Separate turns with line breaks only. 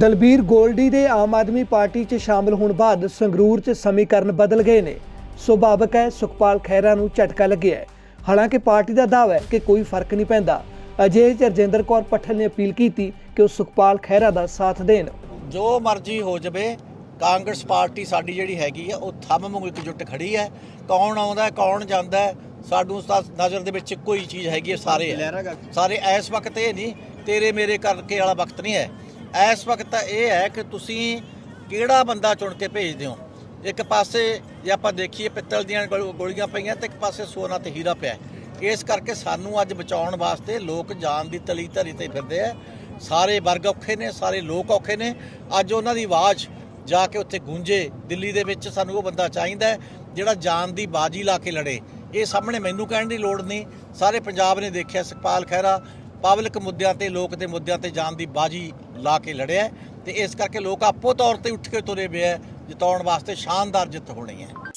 ਦਲਬੀਰ ਗੋਲਡੀ ਦੇ ਆਮ ਆਦਮੀ ਪਾਰਟੀ 'ਚ ਸ਼ਾਮਲ ਹੋਣ ਬਾਅਦ ਸੰਗਰੂਰ 'ਚ ਸਮੀਕਰਨ ਬਦਲ ਗਏ ਨੇ। ਸੁਭਾਵਕ ਹੈ ਸੁਖਪਾਲ ਖਹਿਰਾ ਨੂੰ ਝਟਕਾ ਲੱਗਿਆ ਹੈ। ਹਾਲਾਂਕਿ ਪਾਰਟੀ ਦਾ ਦਾਅਵਾ ਹੈ ਕਿ ਕੋਈ ਫ਼ਰਕ ਨਹੀਂ ਪੈਂਦਾ। ਅਜੇ ਰਜਿੰਦਰ ਕੌਰ ਪੱਠਲ ਨੇ ਅਪੀਲ ਕੀਤੀ ਕਿ ਉਹ ਸੁਖਪਾਲ ਖਹਿਰਾ ਦਾ ਸਾਥ ਦੇਣ।
ਜੋ ਮਰਜ਼ੀ ਹੋ ਜਾਵੇ ਕਾਂਗਰਸ ਪਾਰਟੀ ਸਾਡੀ ਜਿਹੜੀ ਹੈਗੀ ਆ ਉਹ ਥੰਮ ਵਾਂਗੂ ਇਕਜੁੱਟ ਖੜੀ ਹੈ। ਕੌਣ ਆਉਂਦਾ ਕੌਣ ਜਾਂਦਾ ਤਾਂ ਨਜ਼ਰ ਦੇ ਵਿੱਚ ਇੱਕੋ ਹੀ ਚੀਜ਼ ਹੈਗੀ ਹੈ ਸਾਰੇ। ਸਾਰੇ ਇਸ ਵਕਤ ਇਹ ਨਹੀਂ ਤੇਰੇ ਮੇਰੇ ਕਰਕੇ ਵਾਲਾ ਵਕਤ ਨਹੀਂ ਹੈ। ਇਸ ਵਕਤ ਤਾਂ ਇਹ ਹੈ ਕਿ ਤੁਸੀਂ ਕਿਹੜਾ ਬੰਦਾ ਚੁਣ ਕੇ ਭੇਜਦੇ ਹੋ? ਇੱਕ ਪਾਸੇ ਜੇ ਆਪਾਂ ਦੇਖੀਏ ਪਿੱਤਲ ਦੀਆਂ ਗੋਲੀਆਂ ਪਈਆਂ ਤੇ ਇੱਕ ਪਾਸੇ ਸੋਨਾ ਤੇ ਹੀਰਾ ਪਿਆ ਇਸ ਕਰਕੇ ਸਾਨੂੰ ਅੱਜ ਬਚਾਉਣ ਵਾਸਤੇ ਲੋਕ ਜਾਨ ਦੀ ਤਲੀ ਧਰੀ ਤੇ ਫਿਰਦੇ ਆ। ਸਾਰੇ ਵਰਗ ਔਖੇ ਨੇ, ਸਾਰੇ ਲੋਕ ਔਖੇ ਨੇ। ਅੱਜ ਉਹਨਾਂ ਦੀ ਆਵਾਜ਼ ਜਾ ਕੇ ਉੱਥੇ ਗੂੰਜੇ, ਦਿੱਲੀ ਦੇ ਵਿੱਚ ਸਾਨੂੰ ਉਹ ਬੰਦਾ ਚਾਹੀਦਾ ਜਿਹੜਾ ਜਾਨ ਦੀ ਬਾਜੀ ਲਾ ਕੇ ਲੜੇ। ਇਹ ਸਾਹਮਣੇ ਮੈਨੂੰ ਕਹਿਣ ਦੀ ਲੋੜ ਨਹੀਂ। ਸਾਰੇ ਪੰਜਾਬ ਨੇ ਦੇਖਿਆ, ਸੁਖਪਾਲ ਖਹਿਰਾ ਪਬਲਿਕ ਮੁੱਦਿਆਂ ਤੇ, ਲੋਕ ਦੇ ਮੁੱਦਿਆਂ ਤੇ ਜਾਣ ਦੀ ਬਾਜੀ ਲਾ ਕੇ ਲੜਿਆ ਹੈ ਤੇ ਇਸ ਕਰਕੇ ਲੋਕ ਆਪੋ ਤੌਰ ਤੇ ਉੱਠ ਕੇ ਤੁਰੇ ਪਏ ਹੈ, ਜਿਤਾਉਣ ਵਾਸਤੇ ਸ਼ਾਨਦਾਰ ਜਿੱਤ ਹੋਣੀ ਹੈ।